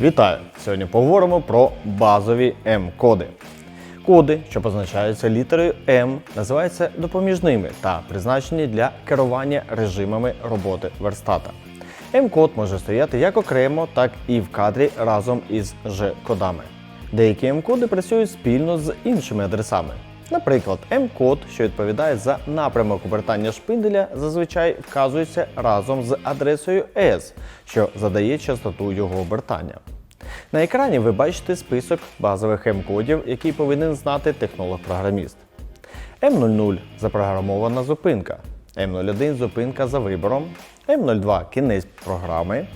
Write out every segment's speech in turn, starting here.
Вітаю! Сьогодні поговоримо про базові М-коди. Коди, що позначаються літерою М, називаються допоміжними та призначені для керування режимами роботи верстата. М-код може стояти як окремо, так і в кадрі разом із Ж-кодами. Деякі М-коди працюють спільно з іншими адресами. Наприклад, М-код, що відповідає за напрямок обертання шпинделя, зазвичай вказується разом з адресою S, що задає частоту його обертання. На екрані ви бачите список базових М-кодів, який повинен знати технолог-програміст. М00 запрограмована зупинка, М01 зупинка за вибором, М02 кінець програми,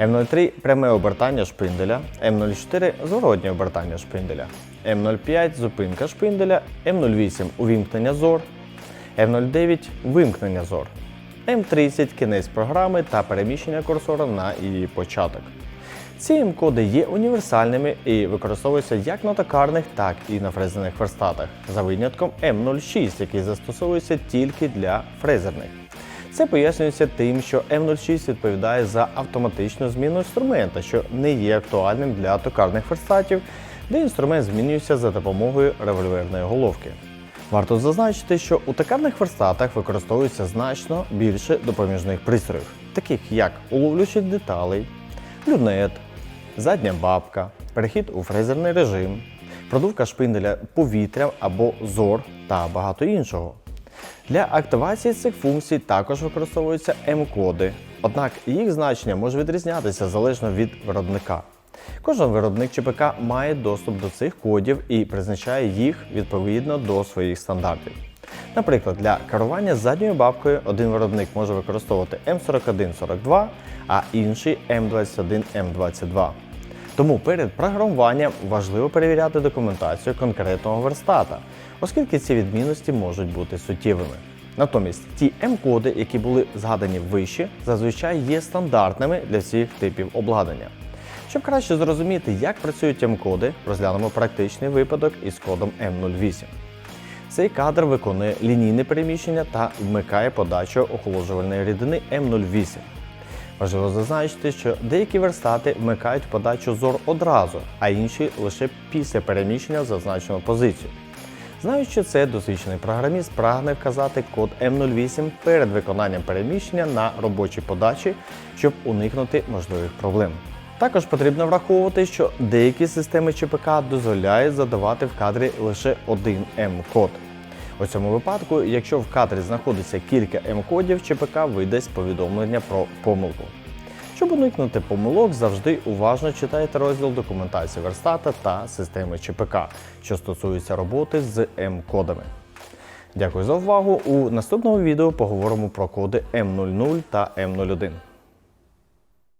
М03 пряме обертання шпинделя, М04 зворотнє обертання шпинделя, М05 зупинка шпинделя, М08 увімкнення зор, М09 вимкнення зор, М30 кінець програми та переміщення курсора на її початок. Ці М-коди є універсальними і використовуються як на токарних, так і на фрезерних верстатах, за винятком М06, який застосовується тільки для фрезерних. Це пояснюється тим, що М06 відповідає за автоматичну зміну інструмента, що не є актуальним для токарних верстатів, де інструмент змінюється за допомогою револьверної головки. Варто зазначити, що у токарних верстатах використовується значно більше допоміжних пристроїв, таких як уловлювач деталей, люнет, задня бабка, перехід у фрезерний режим, продувка шпинделя повітря або зор та багато іншого. Для активації цих функцій також використовуються М-коди, однак їх значення може відрізнятися залежно від виробника. Кожен виробник ЧПК має доступ до цих кодів і призначає їх відповідно до своїх стандартів. Наприклад, для керування задньою бабкою один виробник може використовувати М4142, а інший М21М22. Тому перед програмуванням важливо перевіряти документацію конкретного верстата, оскільки ці відмінності можуть бути суттєвими. Натомість ті М-коди, які були згадані вище, зазвичай є стандартними для всіх типів обладнання. Щоб краще зрозуміти, як працюють М-коди, розглянемо практичний випадок із кодом М08. Цей кадр виконує лінійне переміщення та вмикає подачу охолоджувальної рідини М08. Важливо зазначити, що деякі верстати вмикають подачу зор одразу, а інші лише після переміщення в зазначену позицію. Знаючи це, досвідчений програміст прагне вказати код М08 перед виконанням переміщення на робочій подачі, щоб уникнути можливих проблем. Також потрібно враховувати, що деякі системи ЧПК дозволяють задавати в кадрі лише один М-код. У цьому випадку, якщо в кадрі знаходиться кілька М-кодів, ЧПК видасть повідомлення про помилку. Щоб уникнути помилок, завжди уважно читайте розділ документації верстата та системи ЧПК, що стосується роботи з М-кодами. Дякую за увагу. У наступному відео поговоримо про коди М00 та М01.